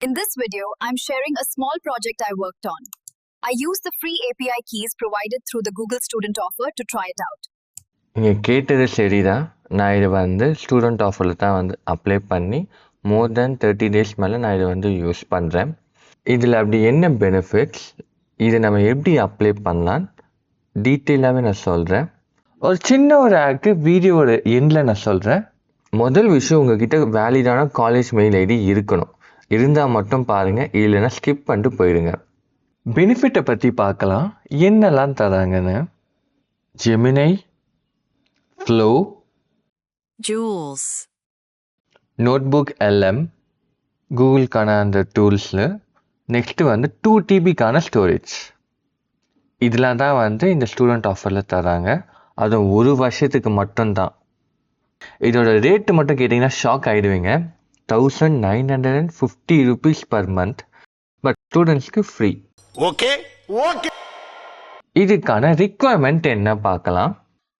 In this video, I'm sharing a small project I worked on. I used the free API keys provided through the Google Student Offer to try it out. நீங்கள் கேட்டது சரிதான். நான் இது வந்து student ஆஃபரில் தான் வந்து apply பண்ணி மோர் தென் தேர்ட்டி டேஸ் மேலே நான் இதை வந்து யூஸ் பண்ணுறேன் இதில் அப்படி என்ன பெனிஃபிட்ஸ் இதை நம்ம எப்படி அப்ளை பண்ணலாம்? டீட்டெயிலாகவே நான் சொல்கிறேன் ஒரு சின்ன ஒரு ஆக்டு வீடியோட எண்டில் நான் சொல்கிறேன் முதல் விஷயம் உங்ககிட்ட வேலிடான காலேஜ் மெயில் ஐடி இருக்கணும். இருந்தால் மட்டும் பாருங்கள் இல்லைன்னா ஸ்கிப் பண்ணிட்டு போயிடுங்க பெனிஃபிட்டை பற்றி பார்க்கலாம். என்னெல்லாம் தராங்கன்னு? ஜெமினை ஃப்ளோ Jules. நோட்புக் எல்எம் கூகுள்க்கான அந்த டூல்ஸில் நெக்ஸ்ட்டு வந்து டூ டிபிக்கான ஸ்டோரேஜ் இதெல்லாம் தான் வந்து இந்த ஸ்டூடெண்ட் ஆஃபரில் தராங்க. அதுவும் ஒரு வருஷத்துக்கு மட்டும்தான். இதோட ரேட்டு மட்டும் கேட்டிங்கன்னா shock ஆகிடுவீங்க thousand nine hundred and fifty rupees per month but ஸ்டூடெண்ட்ஸ்க்கு ஃப்ரீ ஓகே ஓகே இதுக்கான ரிக்குவயர்மெண்ட் என்ன பார்க்கலாம்?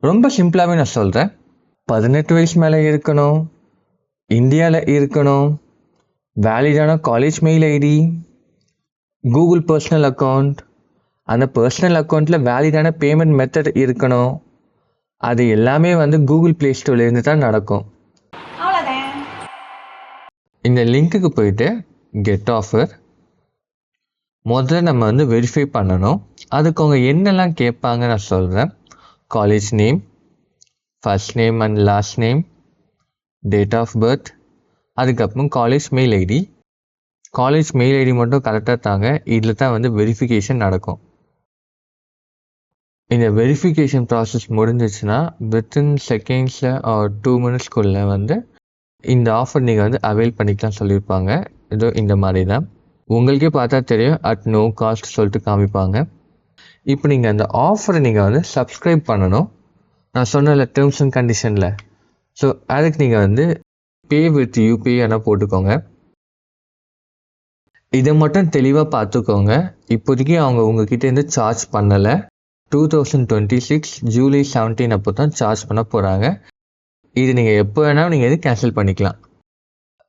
ரொம்ப சிம்பிளாகவே நான் சொல்கிறேன் பதினெட்டு வயசு மேலே இருக்கணும். இந்தியாவில் இருக்கணும். வேலிடான college mail ID Google personal account அந்த பர்சனல் அக்கௌண்ட்டில் வேலிடான பேமெண்ட் மெத்தட் இருக்கணும். அது எல்லாமே வந்து கூகுள் ப்ளே ஸ்டோர்லேருந்து தான் நடக்கும். இந்த லிங்க்குக்கு போயிட்டு கெட் ஆஃபர் முதல்ல நம்ம வந்து வெரிஃபை பண்ணணும். அதுக்கு அவங்க என்னெல்லாம் கேட்பாங்க நான் சொல்கிறேன் college name first name and last name date of birth அதுக்கப்புறம் college mail ID college mail ID மட்டும் கரெக்டாக தாங்க. இதில் தான் வந்து வெரிஃபிகேஷன் நடக்கும். இந்த வெரிஃபிகேஷன் ப்ராசஸ் முடிஞ்சிச்சுன்னா வித்தின் செகண்ட்ஸில் ஆர் டூ மினிட்ஸ்குள்ளே வந்து இந்த ஆஃபர் நீங்கள் வந்து அவைல் பண்ணிக்கலாம் சொல்லியிருப்பாங்க. இதோ இந்த மாதிரி தான் உங்களுக்கே பார்த்தா தெரியும் அட் நோ காஸ்ட் சொல்லிட்டு காமிப்பாங்க. இப்போ நீங்கள் அந்த ஆஃபரை நீங்கள் வந்து சப்ஸ்கிரைப் பண்ணணும். நான் சொன்னல டேர்ம்ஸ் அண்ட் கண்டிஷனில் ஸோ அதுக்கு நீங்கள் வந்து பே வித் யூபிஐ ஆனால் போட்டுக்கோங்க. இதை மட்டும் தெளிவாக பார்த்துக்கோங்க. இப்போதைக்கு அவங்க உங்ககிட்டேருந்து சார்ஜ் பண்ணலை. Two thousand twenty six July seventeen அப்போ தான் சார்ஜ் பண்ண போகிறாங்க இது நீங்கள் எப்போ வேணாலும் நீங்கள் எது கேன்சல் பண்ணிக்கலாம்.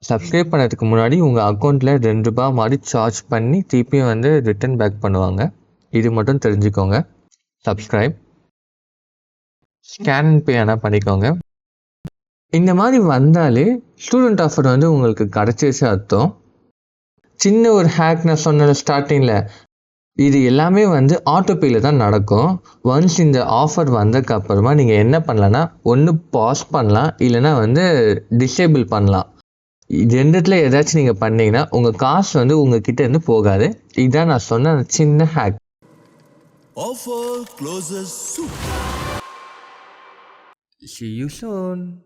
சப்ஸ்கிரைப் பண்ணதுக்கு முன்னாடி உங்கள் அக்கௌண்ட்டில் ரெண்டு ரூபா மாதிரி சார்ஜ் பண்ணி திருப்பியும் வந்து ரிட்டர்ன் பேக் பண்ணுவாங்க. இது மட்டும் தெரிஞ்சுக்கோங்க. சப்ஸ்கிரைப் ஸ்கேன் பே ஆனால் பண்ணிக்கோங்க. இந்த மாதிரி வந்தாலே ஸ்டூடெண்ட் ஆஃபர் வந்து உங்களுக்கு கிடச்சிருச்சு அர்த்தம். சின்ன ஒரு ஹேக் நான் சொன்ன ஸ்டார்டிங்கில் இது எல்லாமே வந்து ஆட்டோபேயில் தான் நடக்கும் ஒன்ஸ் இந்த ஆஃபர் வந்ததுக்கு அப்புறமா நீங்கள் என்ன பண்ணலான்னா ஒன்று பாஸ் பண்ணலாம் இல்லைன்னா வந்து டிசேபிள் பண்ணலாம் இது ரெண்டுத்தில் ஏதாச்சும் நீங்கள் பண்ணீங்கன்னா உங்கள் காசு வந்து உங்கள் கிட்ட இருந்து போகாது இதுதான் நான் சொன்ன அந்த சின்ன hack closes soon. See you soon.